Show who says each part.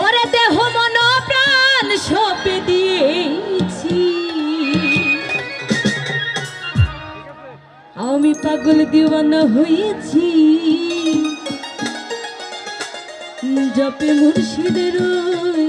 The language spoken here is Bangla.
Speaker 1: ওরে দেহ মন প্রাণ সপে দিয়েছি। আমি পাগল দিওয়ানা হয়েছি। জপে মুর্শিদের ওই